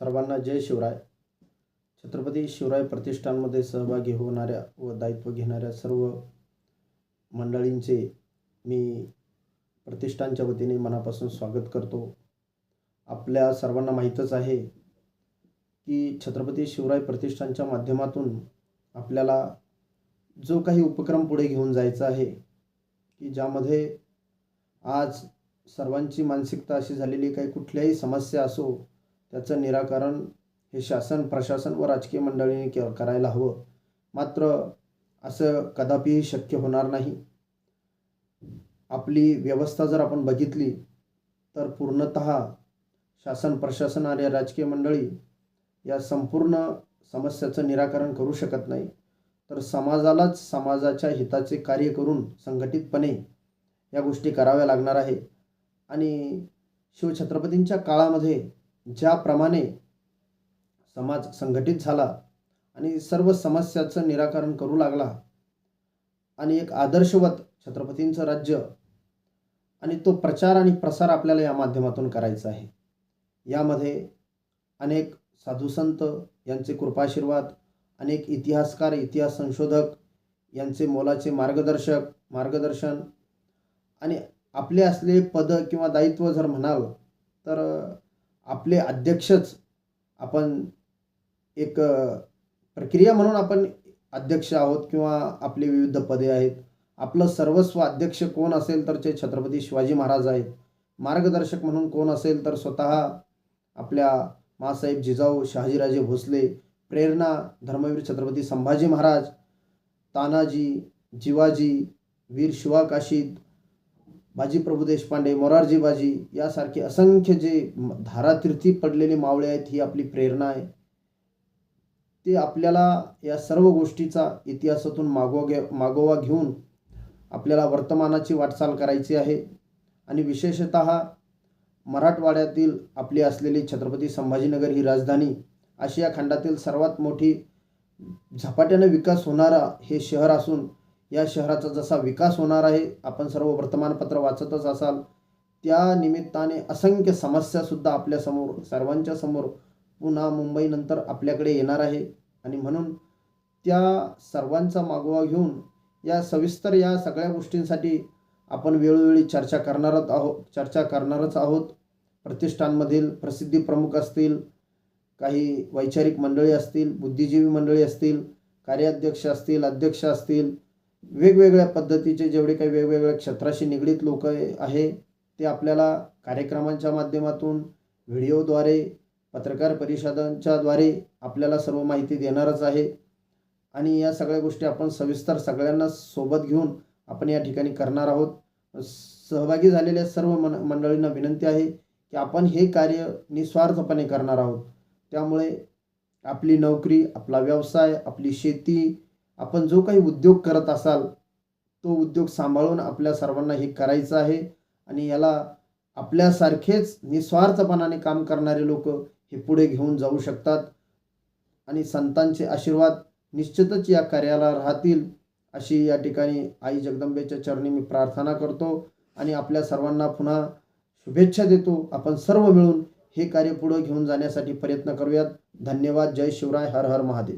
सर्वांना जय शिवराय. छत्रपती शिवराय प्रतिष्ठानमध्ये सहभागी होणाऱ्या व दायित्व घेणाऱ्या सर्व मंडळींचे मी प्रतिष्ठानच्या वतीने मनापासून स्वागत करतो. आपल्या सर्वांना माहीतच आहे की छत्रपती शिवराय प्रतिष्ठानच्या माध्यमातून आपल्याला जो काही उपक्रम पुढे घेऊन जायचा आहे की ज्यामध्ये आज सर्वांची मानसिकता अशी झालेली काही कुठल्याही समस्या असो त्याचं निराकरण हे शासन प्रशासन व राजकीय मंडळीने के करायला हवं. मात्र असं कदापिही शक्य होणार नाही. आपली व्यवस्था जर आपण बघितली तर पूर्णत शासन प्रशासन आणि राजकीय मंडळी या संपूर्ण समस्याचं निराकरण करू शकत नाही. तर समाजालाच समाजाच्या हिताचे कार्य करून संघटितपणे या गोष्टी कराव्या लागणार आहे. आणि शिवछत्रपतींच्या काळामध्ये ज्याप्रमाणे समाज संघटित झाला आणि सर्व समस्याचं निराकरण करू लागला आणि एक आदर्शवत छत्रपतींचं राज्य आणि तो प्रचार आणि प्रसार आपल्याला या माध्यमातून करायचा आहे. यामध्ये अनेक साधुसंत यांचे कृपाशीर्वाद अनेक इतिहासकार इतिहास संशोधक यांचे मोलाचे मार्गदर्शक मार्गदर्शन आणि आपले असले पद किंवा दायित्व जर म्हणाल तर आपले अध्यक्षच आपण एक प्रक्रिया म्हणून आपण अध्यक्ष आहोत किंवा आपले विविध पदे आहेत. आपलं सर्वस्व अध्यक्ष कोण असेल तर ते छत्रपती शिवाजी महाराज आहेत. मार्गदर्शक म्हणून कोण असेल तर स्वतः आपल्या मासाहेब जिजाऊ शहाजीराजे भोसले प्रेरणा धर्मवीर छत्रपती संभाजी महाराज तानाजी जिवाजी वीर शिवा काशीद बाजीप्रभू देशपांडे मोरारजी बाजी यासारखे असंख्य जे धारातीर्थी पडलेले मावळे आहेत ही आपली प्रेरणा आहे. ते आपल्याला या सर्व गोष्टीचा इतिहासातून मागोवा घे मागोवा घेऊन आपल्याला वर्तमानाची वाटचाल करायची आहे. आणि विशेषत मराठवाड्यातील आपली असलेली छत्रपती संभाजीनगर ही राजधानी आशिया खंडातील सर्वात मोठी झपाट्याने विकास होणारा हे शहर असून या शहराचा जसा विकास होणार आहे आपण सर्व वर्तमानपत्र वाचतच असाल त्या निमित्ताने असंख्य समस्यासुद्धा आपल्यासमोर सर्वांच्या समोर पुन्हा मुंबईनंतर आपल्याकडे येणार आहे. आणि म्हणून त्या सर्वांचा मागोवा घेऊन या सविस्तर या सगळ्या गोष्टींसाठी आपण वेळोवेळी चर्चा करणारच आहोत चर्चा करणारच आहोत. प्रतिष्ठानमधील प्रसिद्धी प्रमुख असतील काही वैचारिक मंडळी असतील बुद्धिजीवी मंडळी असतील कार्याध्यक्ष असतील अध्यक्ष असतील वेगवेगळ्या पद्धतीचे जेवढे काही वेगवेगळ्या क्षेत्राशी निगडीत लोक आहे ते आपल्याला कार्यक्रमांच्या माध्यमातून व्हिडिओद्वारे पत्रकार परिषदांच्याद्वारे आपल्याला सर्व माहिती देणारच आहे. आणि या सगळ्या गोष्टी आपण सविस्तर सगळ्यांना सोबत घेऊन आपण या ठिकाणी करणार आहोत. सहभागी झालेल्या सर्व मन मंडळींना विनंती आहे की आपण हे कार्य निस्वार्थपणे करणार आहोत. त्यामुळे आपली नोकरी आपला व्यवसाय आपली शेती आपण जो काही उद्योग करत असाल तो उद्योग सांभाळून आपल्या सर्वांना हे करायचं आहे आणि याला आपल्यासारखेच निस्वार्थपणाने काम करणारे लोक हे पुढे घेऊन जाऊ शकतात. आणि संतांचे आशीर्वाद निश्चितच या कार्याला राहतील अशी या ठिकाणी आई जगदंबेच्या चरणी मी प्रार्थना करतो आणि आपल्या सर्वांना पुन्हा शुभेच्छा देतो. आपण सर्व मिळून हे कार्य पुढे घेऊन जाण्यासाठी प्रयत्न करूयात. धन्यवाद. जय शिवराय. हर हर महादेव.